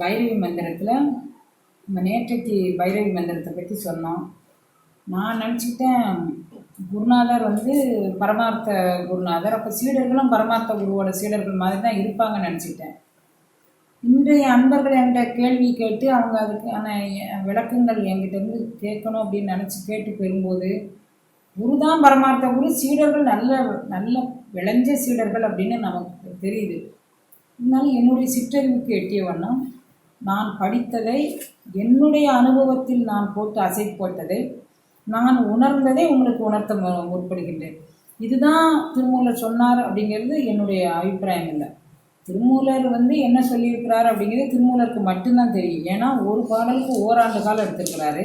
பைரவி மந்திரத்தில் நம்ம நேற்றைக்கு பைரவி மந்திரத்தை பற்றி சொன்னோம். நான் நினச்சிக்கிட்டேன் குருநாதர் வந்து பரமார்த்த குருநாதர். அப்போ சீடர்களும் பரமார்த்த குருவோட சீடர்கள் மாதிரி தான் இருப்பாங்கன்னு நினச்சிக்கிட்டேன். இன்றைய அன்பர்கள் என்கிட்ட கேள்வி கேட்டு அவங்க அதுக்கான விளக்கங்கள் என்கிட்டருந்து கேட்கணும் அப்படின்னு நினச்சி கேட்டு பெறும்போது குரு தான் பரமார்த்த குரு சீடர்கள் நல்ல நல்ல விளைஞ்ச சீடர்கள் அப்படின்னு நமக்கு தெரியுது. இருந்தாலும் என்னுடைய சிற்றறிவுக்கு எட்டிய வண்ணம் நான் படித்ததை என்னுடைய அனுபவத்தில் நான் போட்டு அசை போட்டதை நான் உணர்ந்ததை உங்களுக்கு உணர்த்த முற்படுகின்றேன். இதுதான் திருமூலர் சொன்னார் அப்படிங்கிறது என்னுடைய அபிப்பிராயம் இல்லை. திருமூலர் வந்து என்ன சொல்லியிருக்கிறார் அப்படிங்கிறது திருமூலருக்கு மட்டும்தான் தெரியும். ஏன்னா ஒரு பாடலுக்கு ஓராண்டு காலம் எடுத்திருக்கிறாரு.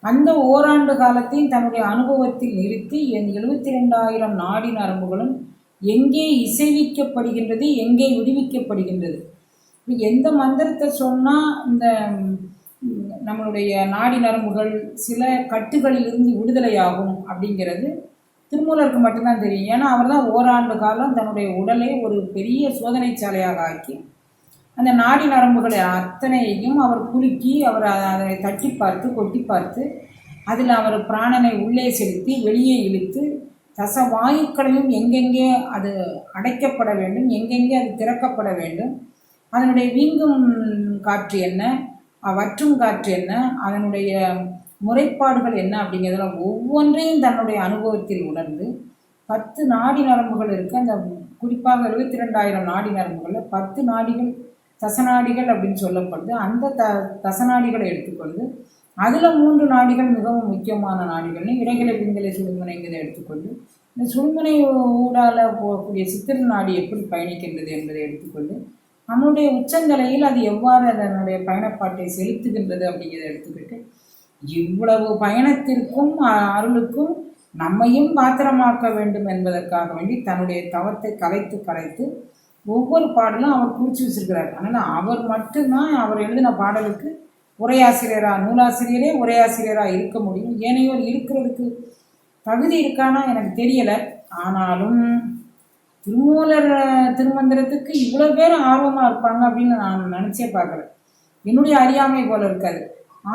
அந்த ஓராண்டு காலத்தையும் தன்னுடைய அனுபவத்தில் நிறுத்தி என் எழுபத்தி ரெண்டாயிரம் நாடி நரம்புகளும் எங்கே இசைவிக்கப்படுகின்றது எங்கே விடுவிக்கப்படுகின்றது. எந்த மந்திரத்தை சொன்னால் இந்த நம்மளுடைய நாடி நரம்புகள் சில கட்டுகளிலிருந்து விடுதலையாகும் அப்படிங்கிறது திருமூலருக்கு மட்டும்தான் தெரியும். ஏன்னா அவர் தான் ஓராண்டு காலம் தன்னுடைய உடலை ஒரு பெரிய சோதனை சாலையாக ஆக்கி அந்த நாடி நரம்புகளை அத்தனையையும் அவர் குலுக்கி அவர் அதை தட்டி பார்த்து கொட்டி பார்த்து அதில் அவர் பிராணனை உள்ளே செலுத்தி வெளியே இழுத்து தச வாயுக்களையும் எங்கெங்கே அது அடைக்கப்பட வேண்டும் எங்கெங்கே அது திறக்கப்பட வேண்டும் அதனுடைய வீங்கும் காற்று என்ன வற்றும் காற்று என்ன அதனுடைய முறைப்பாடுகள் என்ன அப்படிங்கிறதுல ஒவ்வொன்றையும் தன்னுடைய அனுபவத்தில் உணர்ந்து பத்து நாடி நரம்புகள் இருக்குது அந்த குறிப்பாக இருபத்தி ரெண்டாயிரம் நாடி நரம்புகளில் பத்து நாடிகள் தசநாடிகள் அப்படின்னு சொல்லப்படுது. அந்த த தசநாடிகளை எடுத்துக்கொண்டு அதில் மூன்று நாடிகள் மிகவும் முக்கியமான நாடிகள்னு இடைகளை பிந்தலை சுழுமுனைங்கிறத எடுத்துக்கொண்டு இந்த சுழுமுனை ஊடால போகக்கூடிய சித்திர நாடி எப்படி பயணிக்கின்றது என்பதை எடுத்துக்கொண்டு நம்மளுடைய உச்சங்கலையில் அது எவ்வாறு அதனுடைய பயணப்பாட்டை செலுத்துகின்றது அப்படிங்கிறத எடுத்துக்கிட்டு இவ்வளவு பயணத்திற்கும் அ- அருளுக்கும் நம்மையும் பாத்திரமாக்க வேண்டும் என்பதற்காக வேண்டி தன்னுடைய தவத்தை கலைத்து கலைத்து ஒவ்வொரு பாடலும் அவர் குறிச்சு வச்சிருக்கிறார். அதனால் அவர் மட்டும்தான் அவர் எழுதின பாடலுக்கு உரையாசிரியரா நூலாசிரியரே உரையாசிரியராக இருக்க முடியும். ஏனையோர் இருக்கிறதுக்கு தகுதி இருக்கானா எனக்கு தெரியலை. ஆனாலும் திருமூலர் திருமந்திரத்துக்கு இவ்வளோ பேர் ஆர்வமாக இருப்பாங்க அப்படின்னு நான் நினச்சே பார்க்குறேன் என்னுடைய அறியாமை போல இருக்காது.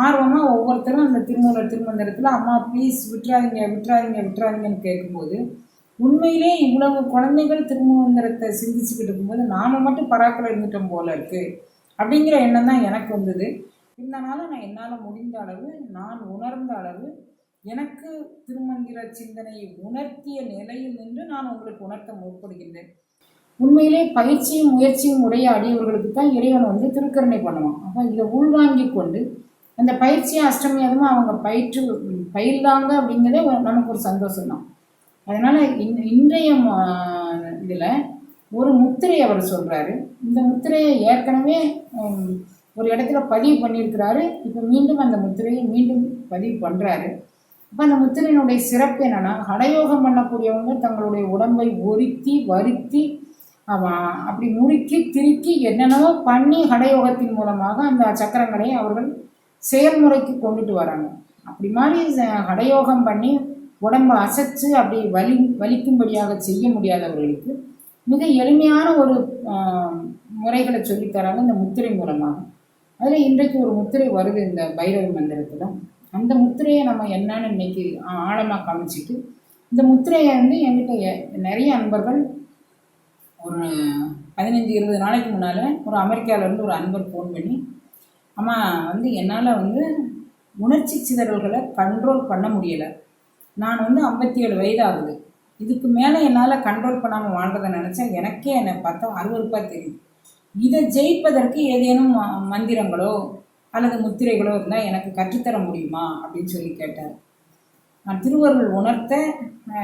ஆர்வமாக ஒவ்வொருத்தரும் அந்த திருமூலர் திருமந்திரத்தில் அம்மா ப்ளீஸ் விட்டுறாதீங்க விட்டுறாதீங்க விட்டுறாதீங்கன்னு கேட்கும்போது உண்மையிலே இவ்வளவு குழந்தைகள் திருமந்திரத்தை சிந்திச்சுக்கிட்டு இருக்கும்போது நாம் மட்டும் பராக்கில் இருந்துட்டோம் போல இருக்குது அப்படிங்கிற எண்ணம் தான் எனக்கு வந்தது. இருந்தாலும் நான் என்னால் முடிந்த அளவு நான் உணர்ந்த அளவு எனக்கு திருமந்திர சிந்தனையை உணர்த்திய நிலையில் நின்று நான் உங்களுக்கு உணர்த்த முற்படுகின்றேன். உண்மையிலே பயிற்சியும் முயற்சியும் உடைய அடியவர்களுக்கு தான் இறைவன் வந்து திருக்கருணை பண்ணுவான். அப்போ இதை உள்வாங்கி கொண்டு அந்த பயிற்சியை அஷ்டமியாதமாக அவங்க பயிற்று பயிர்தாங்க அப்படிங்கிறதே ஒரு- நமக்கு ஒரு சந்தோஷம் தான் அதனால் இன் இன்றைய இதில் ஒரு முத்திரை அவர் சொல்கிறாரு இந்த முத்திரையை ஏற்கனவே ஒரு இடத்துல பதிவு பண்ணியிருக்கிறாரு. இப்போ மீண்டும் அந்த முத்திரையை மீண்டும் பதிவு பண்ணுறாரு இப்போ அந்த முத்திரையினுடைய சிறப்பு என்னென்னா ஹடயோகம் பண்ணக்கூடியவங்க தங்களுடைய உடம்பை ஒருத்தி வருத்தி அப்படி முறுக்கி திருக்கி என்னென்னவோ பண்ணி ஹடயோகத்தின் மூலமாக அந்த சக்கரங்களை அவர்கள் செயல்முறைக்கு கொண்டுட்டு வராங்க. அப்படி மாதிரி ஹடயோகம் பண்ணி உடம்பை அசைச்சு அப்படி வலி வலிக்கும்படியாக செய்ய முடியாதவர்களுக்கு மிக எளிமையான ஒரு முறைகளை சொல்லித்தராங்க இந்த முத்திரை மூலமாக. அதில் இன்றைக்கு ஒரு முத்திரை வருது இந்த பைரவி மந்திரத்தில். அந்த முத்திரையை நம்ம என்னன்னு இன்னைக்கு ஆழமாக காமிச்சிட்டு இந்த முத்திரையை வந்து என்கிட்ட நிறைய அன்பர்கள் ஒரு பதினஞ்சு இருபது நாளைக்கு முன்னால் ஒரு அமெரிக்காவிலேருந்து ஒரு அன்பர் ஃபோன் பண்ணி அம்மா வந்து என்னால் வந்து உணர்ச்சி சிதறல்களை கண்ட்ரோல் பண்ண முடியலை. நான் வந்து ஐம்பத்தி ஏழு வயதாகுது. இதுக்கு மேலே என்னால் கண்ட்ரோல் பண்ணாமல் வாழ்றதை நினச்சா எனக்கே என்னை பார்த்தா அருவருப்பாக தெரியுது. இதை ஜெயிப்பதற்கு ஏதேனும் ம- மந்திரங்களோ அல்லது முத்திரைகளோ இருந்தால் எனக்கு கற்றுத்தர முடியுமா? அப்படின்னு சொல்லி கேட்டார். நான் திருவருள் உணர்த்த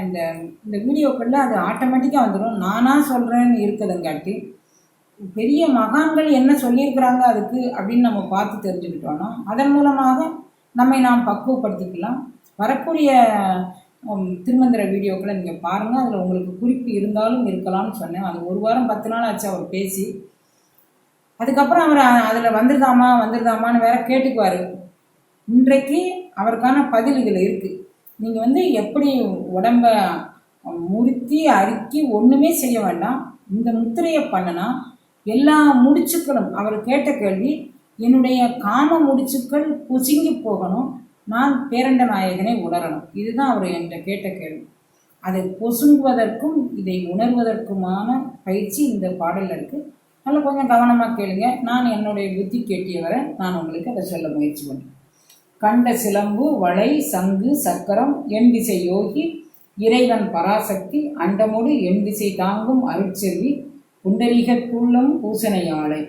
இந்த இந்த வீடியோக்களில் அது ஆட்டோமேட்டிக்காக வந்துடும் நானாக சொல்கிறேன்னு இருக்குதுங்காட்டி பெரிய மகான்கள் என்ன சொல்லியிருக்கிறாங்க அதுக்கு அப்படின்னு நம்ம பார்த்து தெரிஞ்சுக்கிட்டோன்னா அதன் மூலமாக நம்மை நாம் பக்குவப்படுத்திக்கலாம். வரக்கூடிய திருமந்திர வீடியோக்களை நீங்கள் பாருங்கள் அதில் உங்களுக்கு குறிப்பு இருந்தாலும் இருக்கலாம்னு சொன்னேன். அது ஒரு வாரம் பத்து நாள் ஆச்சு அவர் பேசி. அதுக்கப்புறம் அவர் அதில் வந்துருதாமா வந்துருதாமான்னு வேற கேட்டுக்குவார். இன்றைக்கு அவருக்கான பதில் இதில் இருக்குது நீங்கள் வந்து எப்படி உடம்ப முறுத்தி அறுக்கி ஒன்றுமே செய்ய வேண்டாம். இந்த முத்திரையை பண்ணுனா எல்லா முடிச்சுக்களும் அவர் கேட்ட கேள்வி என்னுடைய காம முடிச்சுக்கள் புசுங்கி போகணும். நான் பேரண்ட நாயகனை உணரணும். இதுதான் அவர் என்கிட்ட கேட்ட கேள்வி. அதை பொசுங்குவதற்கும் இதை உணர்வதற்குமான பயிற்சி இந்த பாடலில் இருக்குது நல்லா கொஞ்சம் கவனமாக கேளுங்க. நான் என்னுடைய புத்தி கேட்டியவரை நான் உங்களுக்கு அதை சொல்ல முயற்சி பண்ணுறேன் கண்ட சிலம்பு வளை சங்கு சக்கரம் என் திசை யோகி இறைவன் பராசக்தி அண்டமோடு என் திசை தாங்கும் அருட்செல்வி பூசணை பூசணையாளை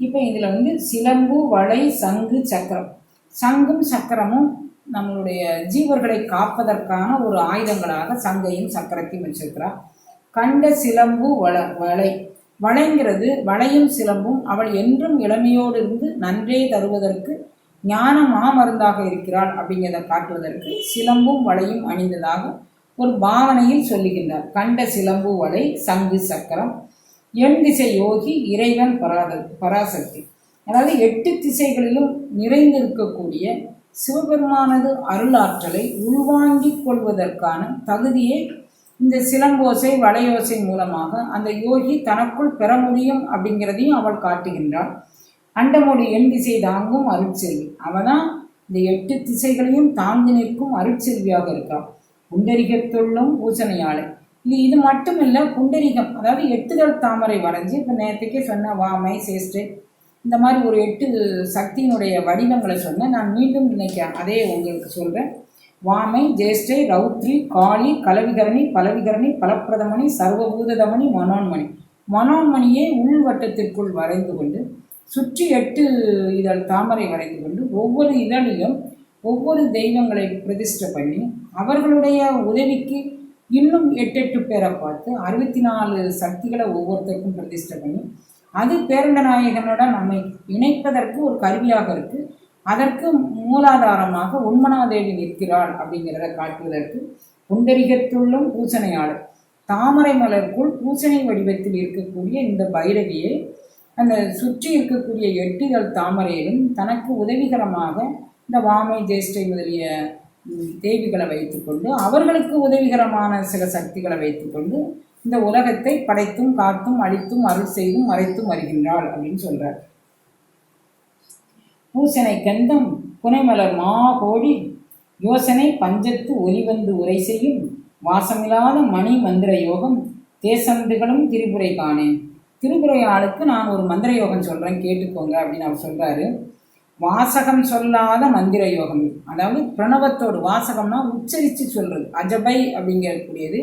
இப்போ இதில் வந்து சிலம்பு வளை சங்கு சக்கரம். சங்கும் சக்கரமும் நம்மளுடைய ஜீவர்களை காப்பதற்கான ஒரு ஆயுதங்களாக சங்கையும் சக்கரத்தையும் வச்சிருக்கிறார் கண்ட சிலம்பு வள வளை. வளைங்கிறது வளையும் சிலம்பும் அவள் என்றும் இளமையோடு இருந்து நன்றே தருவதற்கு ஞான மாமருந்தாக இருக்கிறாள் அப்படிங்கிறத காட்டுவதற்கு சிலம்பும் வளையும் அணிந்ததாக ஒரு பாவனையில் சொல்லுகின்றார். கண்ட சிலம்பு வலை சங்கு சக்கரம் எண் திசை யோகி இறைவன் பராத பராசக்தி. அதாவது எட்டு திசைகளிலும் நிறைந்திருக்கக்கூடிய சிவபெருமானது அருளாற்றலை உள்வாங்கிக் கொள்வதற்கான தகுதியை இந்த சிலம்போசை வளையோசை மூலமாக அந்த யோகி தனக்குள் பெற முடியும் அப்படிங்கிறதையும் அவள் காட்டுகின்றாள். அண்டமொழி எண் திசை தாங்கும் அருட்செல்வி. அவள் தான் இந்த எட்டு திசைகளையும் தாங்கி நிற்கும் அருட்செல்வியாக இருக்காள். புண்டரிகத்துள்ளும் பூசணையாளை இது இது மட்டும் இல்லை புண்டரிகம் அதாவது எட்டுதல் தாமரை வரைஞ்சி இப்போ நேரத்துக்கே சொன்ன வாமை சேஷ்டை இந்த மாதிரி ஒரு எட்டு சக்தியினுடைய வடிவங்களை சொன்னேன் நான் மீண்டும் இன்னைக்கு அதே உங்களுக்கு சொல்கிறேன் வாமை ஜேஷ்டை ரௌத்ரி காளி கலவிகரணி பலவிகரணி பலப்பிரதமணி சர்வபூததமணி மனோன்மணி. மனோன்மணியை உள்வட்டத்திற்குள் வரைந்து கொண்டு சுற்றி எட்டு இதழ் தாமரை வரைந்து கொண்டு ஒவ்வொரு இதழிலும் ஒவ்வொரு தெய்வங்களை பிரதிஷ்டை பண்ணி அவர்களுடைய உதவிக்கு இன்னும் எட்டு எட்டு பேரை பார்த்து அறுபத்தி நாலு சக்திகளை ஒவ்வொருத்தருக்கும் பிரதிஷ்டை பண்ணி அது பேரண்ட நாயகனுடன் நம்மை இணைப்பதற்கு ஒரு கருவியாக இருக்குது அதற்கு மூலாதாரமாக உண்மனாதேவி நிற்கிறாள் அப்படிங்கிறத காட்டுவதற்கு புண்டரிகத்துள்ளும் பூசணையாளர். தாமரை மலருக்குள் பூசணை வடிவத்தில் இருக்கக்கூடிய இந்த பைரவியை அந்த சுற்றி இருக்கக்கூடிய எட்டுகள் தாமரையிலும் தனக்கு உதவிகரமாக இந்த வாமை ஜேஷ்டை முதலிய தேவிகளை வைத்துக்கொண்டு அவர்களுக்கு உதவிகரமான சில சக்திகளை வைத்துக்கொண்டு இந்த உலகத்தை படைத்தும் காத்தும் அழித்தும் அருள் செய்தும் மறைத்தும் வருகின்றாள் அப்படின்னு சொல்கிறார் பூசனை கந்தம் புனைமலர் மா கோழி யோசனை பஞ்சத்து ஒலிவந்து உரை செய்யும் வாசமில்லாத மணி மந்திர யோகம் தேசந்துகளும் திரிபுரை காணேன். திருப்புரை ஆளுக்கு நான் ஒரு மந்திர யோகம் சொல்கிறேன் கேட்டுக்கோங்க அப்படின்னு அவர் சொல்கிறாரு வாசகம் சொல்லாத மந்திர யோகம். அதாவது பிரணவத்தோடு வாசகம்னா உச்சரித்து சொல்கிறது அஜபை அப்படிங்கக்கூடியது.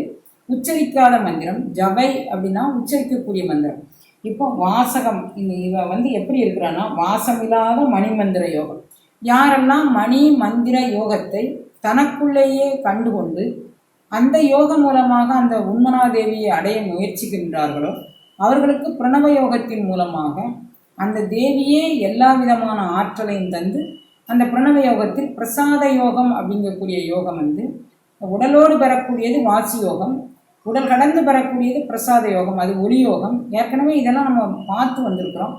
உச்சரிக்காத மந்திரம். ஜபை அப்படின்னா உச்சரிக்கக்கூடிய மந்திரம். இப்போ வாசகம் இந்த இவ வந்து எப்படி இருக்கிறான்னா வாசமில்லாத மணிமந்திர யோகம். யாரெல்லாம் மணி மந்திர யோகத்தை தனக்குள்ளேயே கண்டுகொண்டு அந்த யோகம் மூலமாக அந்த உண்மனாதேவியை அடைய முயற்சிக்கின்றார்களோ அவர்களுக்கு பிரணவ யோகத்தின் மூலமாக அந்த தேவியே எல்லா விதமான ஆற்றலையும் தந்து அந்த பிரணவ யோகத்தில் பிரசாத யோகம் அப்படிங்கக்கூடிய யோகம் வந்து உடலோடு பெறக்கூடியது வாசி யோகம். உடல் கடந்து பெறக்கூடியது பிரசாத யோகம் அது ஒளி யோகம். ஏற்கனவே இதெல்லாம் நம்ம பார்த்து வந்திருக்கிறோம்.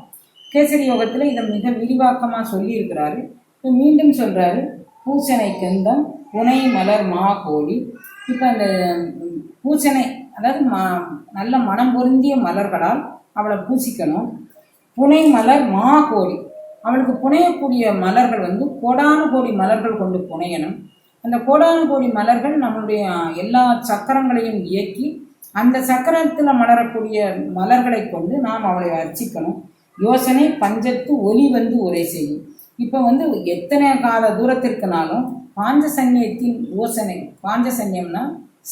கேசரி யோகத்தில் இதை மிக விரிவாக்கமாக சொல்லியிருக்கிறாரு. இப்போ மீண்டும் சொல்கிறாரு பூசனை கந்தம் புனை மலர் மா கோழி இப்போ அந்த பூசனை அதாவது ம நல்ல மனம் பொருந்திய மலர்களால் அவளை பூசிக்கணும். புனை மலர் மா கோழி அவளுக்கு புனையக்கூடிய மலர்கள் வந்து கோடானு கோடி மலர்கள் கொண்டு புனையணும். அந்த கோடானு கோடி மலர்கள் நம்மளுடைய எல்லா சக்கரங்களையும் இயக்கி அந்த சக்கரத்தில் மலரக்கூடிய மலர்களை கொண்டு நாம் அவளை அர்ச்சிக்கணும். யோசனை பஞ்சத்து ஒலி வந்து உரை செய்யும். இப்போ வந்து எத்தனை கால தூரத்திற்குனாலும் பாஞ்சசன்யத்தின் யோசனை பாஞ்சசன்யம்னா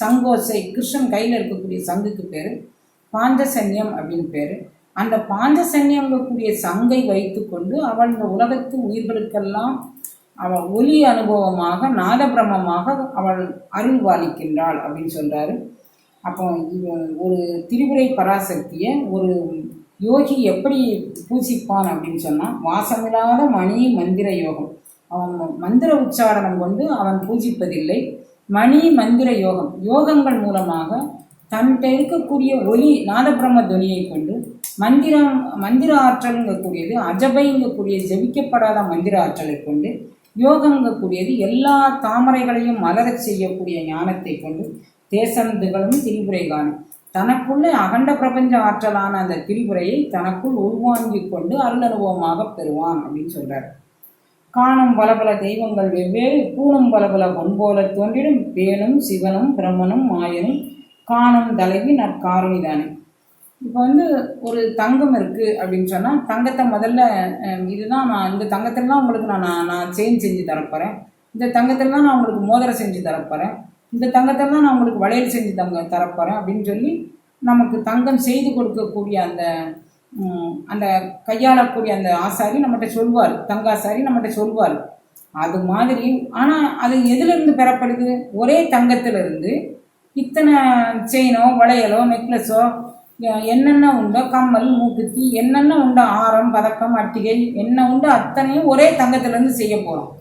சங்கோசை கிருஷ்ணன் கையில் இருக்கக்கூடிய சங்குக்கு பேர் பாஞ்சசன்யம் அப்படின்னு பேர். அந்த பாஞ்சசன்யங்கக்கூடிய சங்கை வைத்துக்கொண்டு அவள் இந்த உலகத்து உயிர்களுக்கெல்லாம் அவள் ஒலி அனுபவமாக நாதபிரமமாக அவள் அருள் பாலிக்கின்றாள் அப்படின்னு சொல்கிறாரு அப்போ ஒரு திரிபுரை பராசக்தியை ஒரு யோகி எப்படி பூசிப்பான் அப்படின்னு சொன்னால் வாசமில்லாத மணி மந்திர யோகம். அவன் மந்திர உச்சாரணம் கொண்டு அவன் பூஜிப்பதில்லை. மணி மந்திர யோகம். யோகங்கள் மூலமாக தன்கிட்ட இருக்கக்கூடிய ஒலி நாதபிரம துணியை கொண்டு மந்திரம் மந்திர ஆற்றலுங்கக்கூடியது அஜபைங்கக்கூடிய ஜெபிக்கப்படாத மந்திர ஆற்றலை கொண்டு யோகங்கக்கூடியது எல்லா தாமரைகளையும் மலரச் செய்யக்கூடிய ஞானத்தை கொண்டு தேசந்துகளும் திரிபுரை காணும். தனக்குள்ளே அகண்ட பிரபஞ்ச ஆற்றலான அந்த திரிபுரையை தனக்குள் உள்வாங்கிக் கொண்டு அருளனுபவமாக பெறுவான் அப்படின்னு சொல்றார். காணும் பல பல தெய்வங்கள் வெவ்வேறு கூணும் பல பல பொன்போல தோன்றிடும். பேணும் சிவனும் பிரம்மனும் மாயனும் காணும் தலைவி நற்காரணிதானே இப்போ வந்து ஒரு தங்கம் இருக்குது அப்படின்னு சொன்னால் தங்கத்தை முதல்ல இதுதான் நான் இந்த தங்கத்திலாம் உங்களுக்கு நான் நான் நான் செயின் செஞ்சு தரப்போகிறேன் இந்த தங்கத்திலாம் நான் உங்களுக்கு மோதிரம் செஞ்சு தரப்போகிறேன் இந்த தங்கத்தெல்லாம் நான் உங்களுக்கு வளையல் செஞ்சு தங்க தரப்போகிறேன் அப்படின்னு சொல்லி நமக்கு தங்கம் செய்து கொடுக்கக்கூடிய அந்த அந்த கையாளக்கூடிய அந்த ஆசாரி நம்மகிட்ட சொல்வார். தங்காசாரி நம்மகிட்ட சொல்வார். அது மாதிரி ஆனால் அது எதிலிருந்து பெறப்படுது? ஒரே தங்கத்திலிருந்து இத்தனை செயினோ வளையலோ நெக்லஸோ என்னென்ன உண்டோ கம்மல் மூக்குத்தி என்னென்ன உண்டோ ஆரம் பதக்கம் அட்டிகை என்ன உண்டோ அத்தனையும் ஒரே தங்கத்திலேருந்து செய்ய போகிறோம்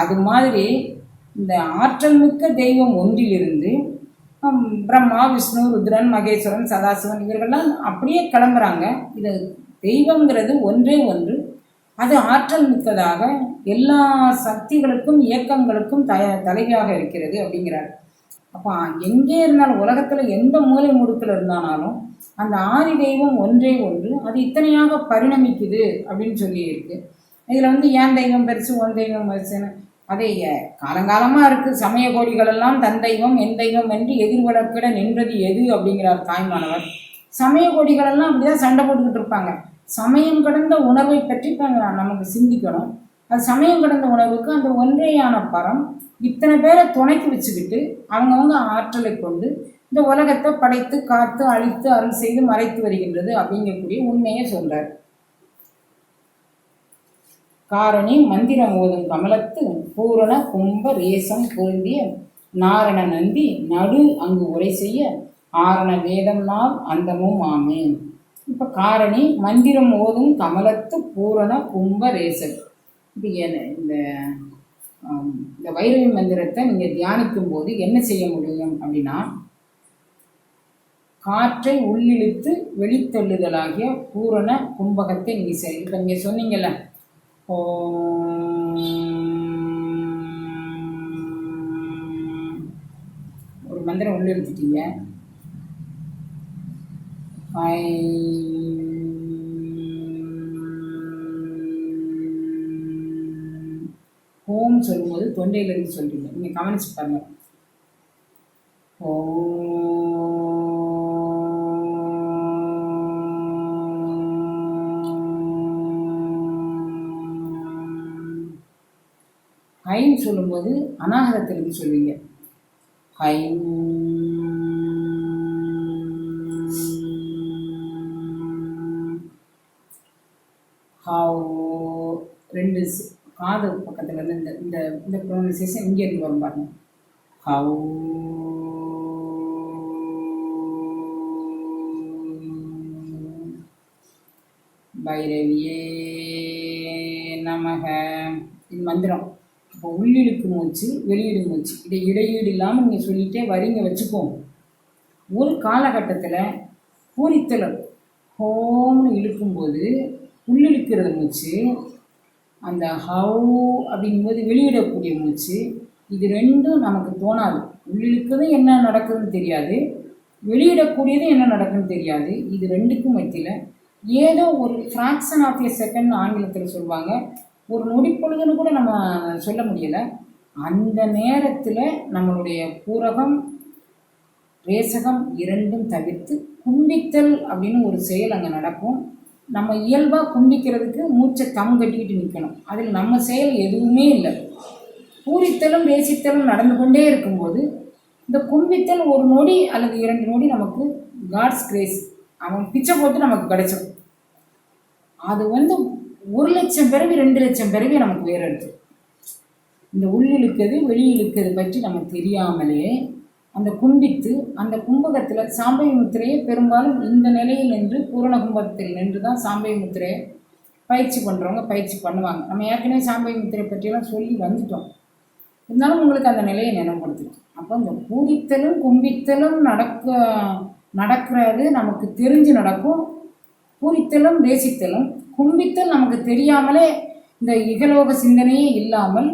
அது மாதிரி இந்த ஆற்றல் மிக்க தெய்வம் ஒன்றிலிருந்து பிரம்மா விஷ்ணு ருத்ரன் மகேஸ்வரன் சதாசிவன் இவர்கள்லாம் அப்படியே கிளம்புறாங்க. இது தெய்வங்கிறது ஒன்றே ஒன்று. அது ஆற்றல் மிக்கதாக எல்லா சக்திகளுக்கும் இயக்கங்களுக்கும் த தலைவியாக இருக்கிறது அப்படிங்கிறார். அப்போ எங்கே இருந்தாலும் உலகத்தில் எந்த மூலை முடுக்கில் இருந்தானாலும் அந்த ஆதி தெய்வம் ஒன்றே ஒன்று அது இத்தனையாக பரிணமிக்குது அப்படின்னு சொல்லியிருக்கு. இதில் வந்து ஏன் தெய்வம் பெருசு ஒன் தெய்வம் பெருசுன்னு? அதே காலங்காலமாக இருக்குது சமய கோடிகள் எல்லாம் தன் தெய்வம் என் தெய்வம் என்று எதிர்வழக்கிட நின்றது எது அப்படிங்கிறார் தாய்மானவர். சமய கோடிகள் எல்லாம் அப்படிதான் சண்டை போட்டுக்கிட்டு இருப்பாங்க. சமயம் கடந்த உணர்வை பற்றி நமக்கு சிந்திக்கணும். அது சமயம் கடந்த உணர்வுக்கு அந்த ஒன்றேயான பரம் இத்தனை பேரை துணைக்கு வச்சுக்கிட்டு அவங்கவுங்க ஆற்றலை கொண்டு இந்த உலகத்தை படைத்து காத்து அழித்து அருள் செய்து மறைத்து வருகின்றது அப்படிங்கக்கூடிய உண்மையை சொல்றார். காரணி மந்திரம் ஓதும் கமலத்து பூரண கும்ப ரேசம் பொருந்திய நாரண நந்தி நடு அங்கு உரை செய்ய ஆரண வேதம் நாள் அந்தமும் ஆமே இப்போ காரணி மந்திரம் ஓதும் கமலத்து பூரண கும்ப ரேசம். இது இந்த இந்த வைரவி மந்திரத்தை நீங்கள் தியானிக்கும் போது என்ன செய்ய முடியும் அப்படின்னா காற்றை உள்ளிழுத்து வெளித்தள்ளுதலாகிய பூரண கும்பகத்தை நீங்கள் சரி இப்போ நீங்கள் சொன்னீங்கல்ல ஓ ஒரு மந்திரம் உள்ளிழுத்துட்டீங்க. ஓம்னு சொல்லும்போது தொண்டையிலிருந்து சொல்றீங்க. நீங்கள் கவனிச்சு பாருங்க. ஓம் ஹைன்னு சொல்லும்போது அநாகரத்திலிருந்து சொல்லுவீங்க ஹைம் ஹவ். ரெண்டு காது பக்கத்தில் இருந்து இந்த இந்த இந்த ப்ரொனன்சியேஷன் இங்கே இருந்து வரும் பாருங்க. ஹவு பைரவியே நமக. இது மந்திரம். இப்போ உள்ளிழுக்கு மூச்சு வெளியிடு மூச்சு. இதை இடையீடு இல்லாமல் நீங்கள் சொல்லிட்டே வரீங்க வச்சுப்போம் ஒரு காலகட்டத்தில் பூரித்தலம் ஹோம்னு இழுக்கும்போது உள்ளிழுக்கிறது மூச்சு அந்த ஹவு அப்படிங்கும்போது வெளியிடக்கூடிய மூச்சு. இது ரெண்டும் நமக்கு தோணாது. உள்ளிழுக்கிறதும் என்ன நடக்குதுன்னு தெரியாது. வெளியிடக்கூடியதும் என்ன நடக்குதுன்னு தெரியாது. இது ரெண்டுக்கும் மத்தியில் ஏதோ ஒரு ஃப்ராக்ஷன் ஆஃப் எ செகண்ட் ஆங்கிலத்தில் சொல்லுவாங்க. ஒரு நொடி பொழுதுன்னு கூட நம்ம சொல்ல முடியலை. அந்த நேரத்தில் நம்மளுடைய பூரகம் ரேசகம் இரண்டும் தவிர்த்து குண்டித்தல் அப்படின்னு ஒரு செயல் அங்கே நடக்கும். நம்ம இயல்பாக கும்பிக்கிறதுக்கு மூச்சை தம் கட்டிக்கிட்டு நிற்கணும் அதில் நம்ம செயல் எதுவுமே இல்லை. பூரித்தலும் நேசித்தலும் நடந்து கொண்டே இருக்கும்போது இந்த கும்பித்தல் ஒரு நொடி அல்லது இரண்டு நொடி நமக்கு காட்ஸ் கிரேஸ் அவன் பிச்சை போட்டு நமக்கு கிடைச்சோம் அது வந்து ஒரு லட்சம் பிறவி ரெண்டு லட்சம் பிறவி நமக்கு வேறு எடுத்து இந்த உள்ளிழுக்கிறது வெளியிழுக்கிறது பற்றி நமக்கு தெரியாமலே அந்த கும்பித்து அந்த கும்பகத்தில் சாம்பை முத்திரையை பெரும்பாலும் இந்த நிலையில் நின்று பூரண கும்பகத்தில் நின்று தான் சாம்பை முத்திரையை பயிற்சி பண்ணுறவங்க பயிற்சி பண்ணுவாங்க. நம்ம ஏற்கனவே சாம்பை முத்திரை பற்றியெல்லாம் சொல்லி வந்துட்டோம். இருந்தாலும் உங்களுக்கு அந்த நிலையை நினைவுபடுத்திட்டோம் அப்போ இந்த பூரித்தலும் கும்பித்தலும் நடக்க நடக்கிறது நமக்கு தெரிஞ்சு நடக்கும். பூரித்தலும் தேசித்தலும் கும்பித்தல் நமக்கு தெரியாமலே இந்த இகலோக சிந்தனையே இல்லாமல்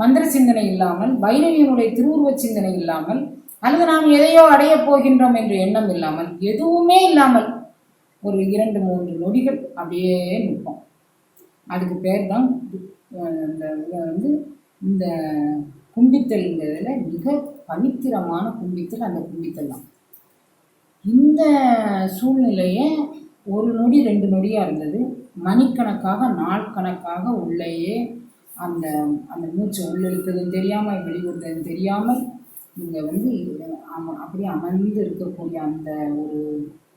மந்திர சிந்தனை இல்லாமல் பைரவியனுடைய திருவுருவ சிந்தனை இல்லாமல் அல்லது நாம் எதையோ அடையப் போகின்றோம் என்ற எண்ணம் இல்லாமல் எதுவுமே இல்லாமல் ஒரு இரண்டு மூன்று நொடிகள் அப்படியே நிற்போம். அதுக்கு பேர் தான் இந்த இதை வந்து இந்த கும்பித்தல்ங்கிறதுல மிக பவித்திரமான கும்பித்தல் அந்த கும்பித்தல் தான். இந்த சூழ்நிலையை ஒரு நொடி ரெண்டு நொடியாக இருந்தது. மணிக்கணக்காக நாள் கணக்காக உள்ளேயே அந்த அந்த மூச்சை உள்ளிழுத்ததும் தெரியாமல் வெளிவிடுறதும் தெரியாமல் இங்கே வந்து அம- அப்படியே அமர்ந்து இருக்கக்கூடிய அந்த ஒரு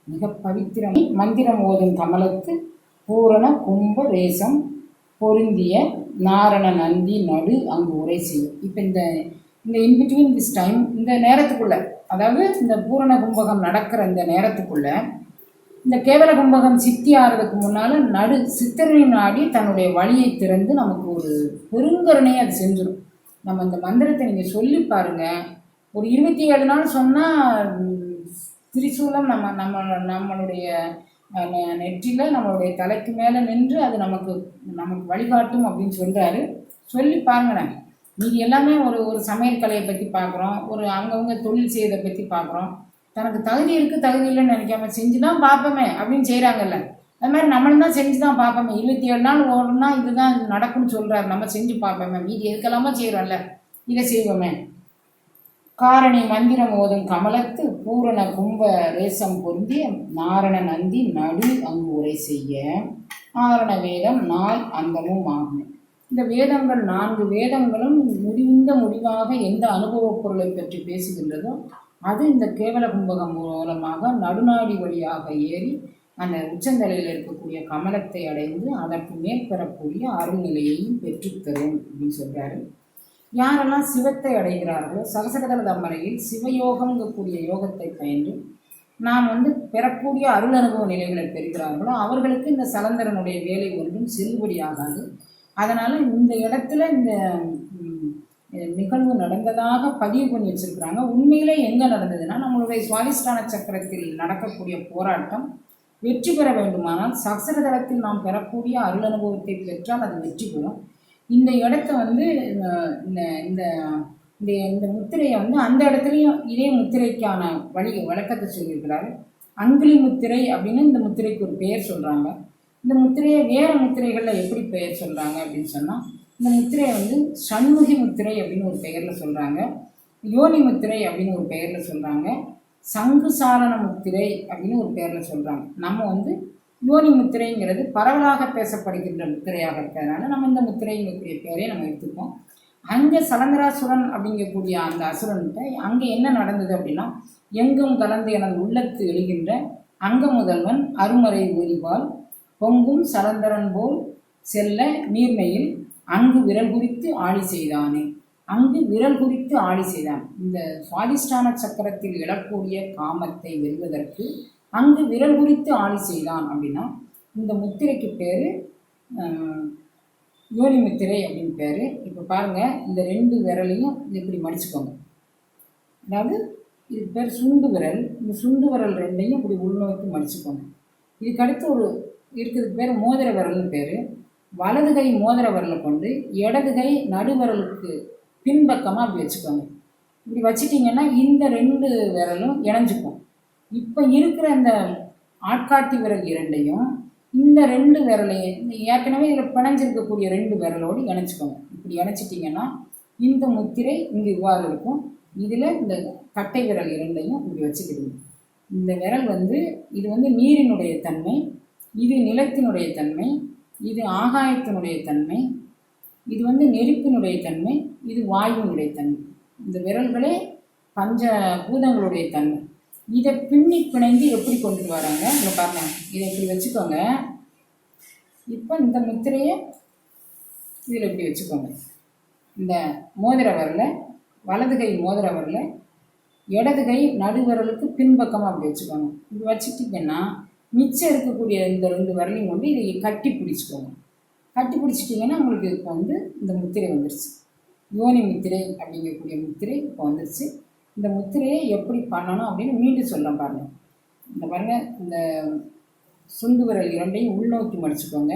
மிக பவித்திரம் மந்திரம் ஓதும் கமலத்து பூரண கும்ப ரேசம் பொருந்திய நாரண நந்தி நடு அங்கு உரை செய்யும். இப்போ இந்த இந்த இன்பிட்வீன் திஸ் டைம் இந்த நேரத்துக்குள்ள அதாவது இந்த பூரண கும்பகம் நடக்கிற இந்த நேரத்துக்குள்ள இந்த கேவல கும்பகம் சித்தி ஆறதுக்கு முன்னால் நடு சித்தரின் நாடி தன்னுடைய வழியை திறந்து நமக்கு ஒரு பெருங்கருணையை அது செஞ்சிடும் நம்ம இந்த மந்திரத்தை நீங்கள் சொல்லி பாருங்க. ஒரு இருபத்தி ஏழு நாள் சொன்னால் திரிசூலம் நம்ம நம்ம நம்மளுடைய நெற்றியில் நம்மளுடைய தலைக்கு மேலே நின்று அது நமக்கு நமக்கு வழிகாட்டும் அப்படின்னு சொல்கிறாரு சொல்லி பாருங்களேன் மீதி எல்லாமே ஒரு ஒரு சமையல் கலையை பற்றி பார்க்குறோம் ஒரு அங்கவங்க தொழில் செய்யறதை பற்றி பார்க்குறோம் தனக்கு தகுதி இருக்குது தகுதி இல்லைன்னு நினைக்காம செஞ்சு தான் பார்ப்போமே அப்படின்னு செய்கிறாங்கல்ல அது மாதிரி நம்மளும் தான் செஞ்சு தான் பார்ப்போமே இருபத்தி ஏழு நாள் ஓடுனா இதுதான் நடக்கும்னு சொல்கிறாரு நம்ம செஞ்சு பார்ப்போமே மீதி எதுக்கெல்லாமா செய்கிறோம்ல இதை செய்வோமே. காரணி மந்திரம் ஓதும் கமலத்து பூரண கும்ப ரேசம் பொருந்திய நாரண நந்தி நடு அங்கு உரை செய்ய. ஆரண வேதம் நாள் அந்தமும் ஆகும். இந்த வேதங்கள் நான்கு வேதங்களும் முடிந்த முடிவாக எந்த அனுபவப் பொருளை பற்றி பேசுகின்றதோ அது இந்த கேவல கும்பகம் மூலமாக நடுநாடி வழியாக ஏறி அந்த உச்சந்தலையில் இருக்கக்கூடிய கமலத்தை அடைந்து அதற்கு மேற்பெறக்கூடிய அருள்நிலையையும் பெற்றுத்தரும் அப்படின்னு சொல்கிறாரு யாரெல்லாம் சிவத்தை அடைகிறார்களோ சகசகதல தம்மரையில் சிவயோகம்ங்கக்கூடிய யோகத்தை பயின்று நாம் வந்து பெறக்கூடிய அருள் அனுபவ நிலைகளை பெறுகிறார்களோ அவர்களுக்கு இந்த சலந்தரனுடைய வேலை ஒன்றும் செல்லுபடியாகாது அதனால் இந்த இடத்துல இந்த நிகழ்வு நடந்ததாக பதிவு பண்ணி வச்சுருக்கிறாங்க. உண்மையிலே எங்கே நடந்ததுன்னா நம்மளுடைய சுவாதிஷ்டான சக்கரத்தில் நடக்கக்கூடிய போராட்டம் வெற்றி பெற வேண்டுமானால் சகசரதளத்தில் நாம் பெறக்கூடிய அருள் அனுபவத்தை பெற்றால் அது வெற்றி பெறும். இந்த இடத்த வந்து இந்த இந்த இந்த இந்த முத்திரையை வந்து அந்த இடத்துலையும் இதே முத்திரைக்கான வழி வழக்கத்தை சொல்லியிருக்கிறாரு. அங்குலி முத்திரை அப்படின்னு இந்த முத்திரைக்கு ஒரு பெயர் சொல்கிறாங்க இந்த முத்திரையை வேறு முத்திரைகளில் எப்படி பெயர் சொல்கிறாங்க அப்படின்னு சொன்னால் இந்த முத்திரையை வந்து சண்முகி முத்திரை அப்படின்னு ஒரு பெயரில் சொல்கிறாங்க யோனி முத்திரை அப்படின்னு ஒரு பெயரில் சொல்கிறாங்க சங்குசாரண முத்திரை அப்படின்னு ஒரு பெயரில் சொல்கிறாங்க நம்ம வந்து யோனி முத்திரைங்கிறது பரவலாக பேசப்படுகின்ற முத்திரையாக இருக்கிறதுனால நம்ம இந்த முத்திரைங்கக்கூடிய பேரே நம்ம எடுத்துப்போம். அங்கே சலந்தராசுரன் அப்படிங்கக்கூடிய அந்த அசுரன்கிட்ட அங்கே என்ன நடந்தது அப்படின்னா எங்கும் கலந்து எனது உள்ளத்து எழுகின்ற அங்க முதல்வன் அருமறை ஒலிவால் பொங்கும் சலந்தரன் போல் செல்ல நீர்மையில் அங்கு விரல் குறித்து ஆழி செய்தானே. அங்கு விரல் குறித்து ஆழி செய்தான். இந்த சுவாதிஷ்டான சக்கரத்தில் எழக்கூடிய காமத்தை வெல்வதற்கு அங்கு விரல் குறித்து ஆணி செய்தான் அப்படின்னா இந்த முத்திரைக்கு பேர் யோனி முத்திரை அப்படின்னு பேர். இப்போ பாருங்கள் இந்த ரெண்டு விரலையும் இது இப்படி மடிச்சுக்கோங்க. அதாவது இது பேர் சுண்டு விரல். இந்த சுண்டு விரல் ரெண்டையும் இப்படி உள்நோக்கி மடிச்சுக்கோங்க. இதுக்கடுத்து ஒரு இருக்கிறதுக்கு பேர் மோதிர விரல்னு பேர். வலது கை மோதிர விரலை கொண்டு இடது கை நடுவிரலுக்கு பின்பக்கமாக அப்படி வச்சுக்கோங்க. இப்படி வச்சுட்டிங்கன்னா இந்த ரெண்டு விரலும் இணைஞ்சுக்கும். இப்போ இருக்கிற இந்த ஆட்காட்டி விரல் இரண்டையும் இந்த ரெண்டு விரலையும் இந்த ஏற்கனவே இதில் பிணைஞ்சிருக்கக்கூடிய ரெண்டு விரலோடு இணைச்சிக்கோங்க. இப்படி இணைச்சிட்டிங்கன்னா இந்த முத்திரை இங்கே இவ்வாறு இருக்கும். இதில் இந்த கட்டை விரல் இரண்டையும் இப்படி வச்சுக்கிடுங்க. இந்த விரல் வந்து இது வந்து நீரினுடைய தன்மை இது நிலத்தினுடைய தன்மை இது ஆகாயத்தினுடைய தன்மை இது வந்து நெருப்பினுடைய தன்மை இது வாயுவினுடைய தன்மை. இந்த விரல்களே பஞ்ச பூதங்களுடைய தன்மை. இதை பின்னி பிணைந்து எப்படி கொண்டுட்டு வராங்க? இங்கே பாருங்க. இதை இப்படி வச்சுக்கோங்க. இப்போ இந்த முத்திரையை இதில் இப்படி வச்சுக்கோங்க. இந்த மோதிர வரல வலது கை மோதிர வரல இடது கை நடுவரலுக்கு பின்பக்கமாக அப்படி வச்சுக்கோங்க. இப்படி வச்சுட்டிங்கன்னா மிச்சம் இருக்கக்கூடிய இந்த ரெண்டு வரலையும் கொண்டு இதை கட்டி பிடிச்சிக்கோங்க. கட்டி பிடிச்சிட்டிங்கன்னா உங்களுக்கு இப்போ வந்து இந்த முத்திரை வந்துருச்சு. யோனி முத்திரை அப்படிங்கக்கூடிய முத்திரை இப்போ வந்துருச்சு. இந்த முத்திரையை எப்படி பண்ணணும் அப்படின்னு மீண்டும் சொல்ல பாருங்க. இந்த பாருங்க இந்த சுண்டு விரல் இரண்டையும் உள்நோக்கி மடிச்சுக்கோங்க.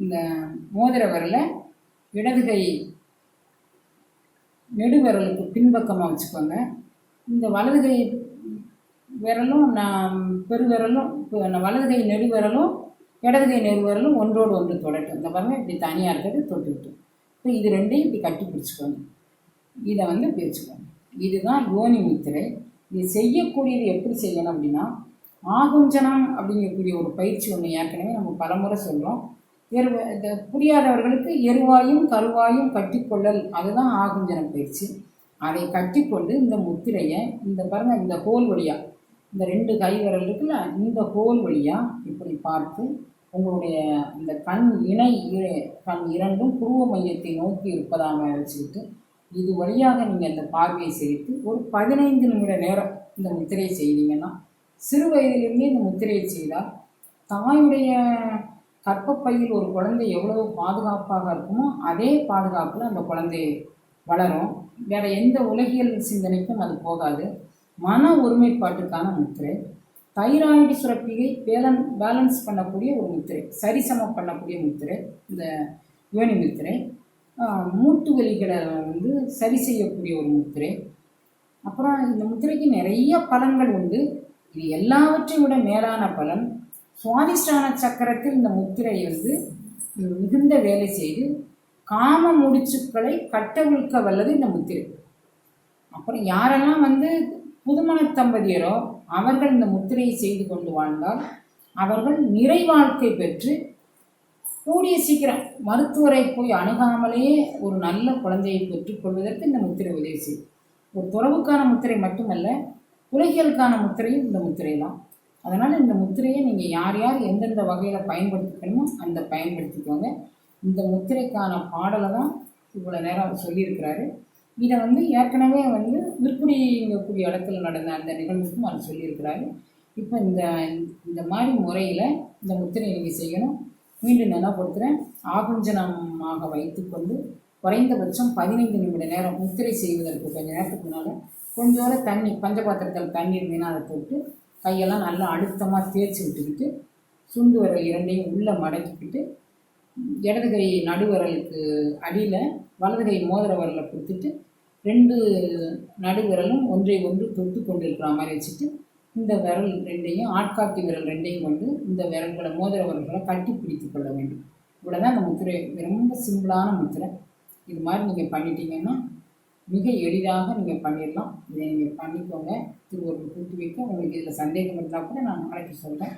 இந்த மோதிர விரலை இடது கை நெடுவிரலுக்கு பின்பக்கமாக வச்சுக்கோங்க. இந்த வலது கை விரலும் நான் பெருவிரலும் இப்போ வலது கை நெடுவிரலும் இடது கை நெடுவிரலும் ஒன்றோடு ஒன்று தொடட்டும். இந்த பாருங்க இப்படி தனியாக இருக்கிறது தொட்டுக்கிட்டு. இப்போ இது ரெண்டையும் இப்படி கட்டி பிடிச்சிக்கோங்க. இதை வந்து இப்படி இதுதான் யோனி முத்திரை. இது செய்யக்கூடியது எப்படி செய்யணும் அப்படின்னா ஆகுஞ்சனம் அப்படிங்கக்கூடிய ஒரு பயிற்சி ஒன்று ஏற்கனவே நம்ம பலமுறை சொல்கிறோம் எரு இந்த புரியாதவர்களுக்கு எருவாயும் கருவாயும் கட்டிக்கொள்ளல் அதுதான் ஆகுஞ்சனம் பயிற்சி. அதை கட்டிக்கொண்டு இந்த முத்திரையை இந்த பாருங்கள் இந்த ஹோல் வழியாக இந்த ரெண்டு கை விரல் இருக்குல்ல இந்த ஹோல் வழியாக இப்படி பார்த்து உங்களுடைய இந்த கண் இணை இ- கண் இரண்டும் புருவ மையத்தை நோக்கி இருப்பதாக வச்சுக்கிட்டு இது வழியாக நீங்கள் அந்த பார்வையை செய்து ஒரு பதினைந்து நிமிட நேரம் இந்த முத்திரையை செய்தீங்கன்னா சிறு வயதிலிருந்தே இந்த முத்திரையை செய்தால் தாயுடைய கற்பப்பையில் ஒரு குழந்தை எவ்வளவு பாதுகாப்பாக இருக்குமோ அதே பாதுகாப்பில் அந்த குழந்தை வளரும். வேற எந்த உலகியல் சிந்தனைக்கும் அது போகாது. மன ஒருமைப்பாட்டுக்கான முத்திரை. தைராய்டு சுரப்பியை பேலன் பேலன்ஸ் பண்ணக்கூடிய ஒரு முத்திரை. சரிசமம் பண்ணக்கூடிய முத்திரை. இந்த யோனி முத்திரை. மூட்டு வலிகளை வந்து சரி செய்யக்கூடிய ஒரு முத்திரை. அப்புறம் இந்த முத்திரைக்கு நிறைய பலன்கள் உண்டு. இது எல்லாவற்றையும் விட மேலான பலன். சுவாதிஷ்டான சக்கரத்தில் இந்த முத்திரை வந்து மிகுந்த வேலை செய்து காம முடிச்சுக்களை கட்டவிழ்க்க வல்லது இந்த முத்திரை. அப்புறம் யாரெல்லாம் வந்து புதுமண தம்பதியரோ அவர்கள் இந்த முத்திரையை செய்து கொண்டு வாழ்ந்தால் அவர்கள் நிறை வாழ்க்கை பெற்று கூடிய சீக்கிரம் மருத்துவரை போய் அணுகாமலேயே ஒரு நல்ல குழந்தையை பெற்றுக்கொள்வதற்கு இந்த முத்திரை உதவி செய்யும். ஒரு துறவுக்கான முத்திரை மட்டுமல்ல உலகியலுக்கான முத்திரையும் இந்த முத்திரை தான் அதனால் இந்த முத்திரையை நீங்கள் யார் யார் எந்தெந்த வகையில் பயன்படுத்திக்கணுமோ அந்த பயன்படுத்திக்கோங்க. இந்த முத்திரைக்கான பாடலை தான் இவ்வளோ நேரம் சொல்லியிருக்கிறாரு. இதை வந்து ஏற்கனவே வந்து விற்பனைங்கக்கூடிய இடத்துல நடந்த அந்த நிகழ்வுக்கும் அவர் சொல்லியிருக்கிறாரு. இப்போ இந்த இந்த மாதிரி முறையில் இந்த முத்திரை நீங்கள் செய்யணும். மீண்டும் நினைப்படுத்துகிறேன் ஆகுஞ்சனமாக வைத்துக்கொண்டு குறைந்தபட்சம் பதினைந்து நிமிட நேரம் முத்திரை செய்வதற்கு கொஞ்சம் நேரத்துக்கு முன்னால் கொஞ்சோட தண்ணி பஞ்சபாத்திரத்தில் தண்ணி இருந்ததுன்னா அதை கையெல்லாம் நல்லா அழுத்தமாக தேய்ச்சி விட்டுக்கிட்டு சுண்டு விரல் இரண்டையும் உள்ளே மடக்கிக்கிட்டு இடது கை நடுவிரலுக்கு அடியில் வலது கை மோதிர விரலை கொடுத்துட்டு ரெண்டு நடுவிரலும் ஒன்றை ஒன்று தொட்டு கொண்டு இருக்கிற மாதிரி வச்சுட்டு இந்த விரல் ரெண்டையும் ஆட்காட்டி விரல் ரெண்டையும் கொண்டு இந்த விரல்களை மோதிரவர்களை கட்டி பிடித்து கொள்ள வேண்டும். இவ்வளோ தான் அந்த முத்திரை ரொம்ப சிம்பிளான முத்திரை. இது மாதிரி நீங்கள் பண்ணிட்டீங்கன்னா மிக எளிதாக நீங்கள் பண்ணிடலாம். இதை நீங்கள் பண்ணிக்கோங்க. திருவள்ளுவர் கூட்டி வைக்க. உங்களுக்கு இதில் சந்தேகம் இருந்தால் கூட நான் நாளைக்கு சொல்கிறேன்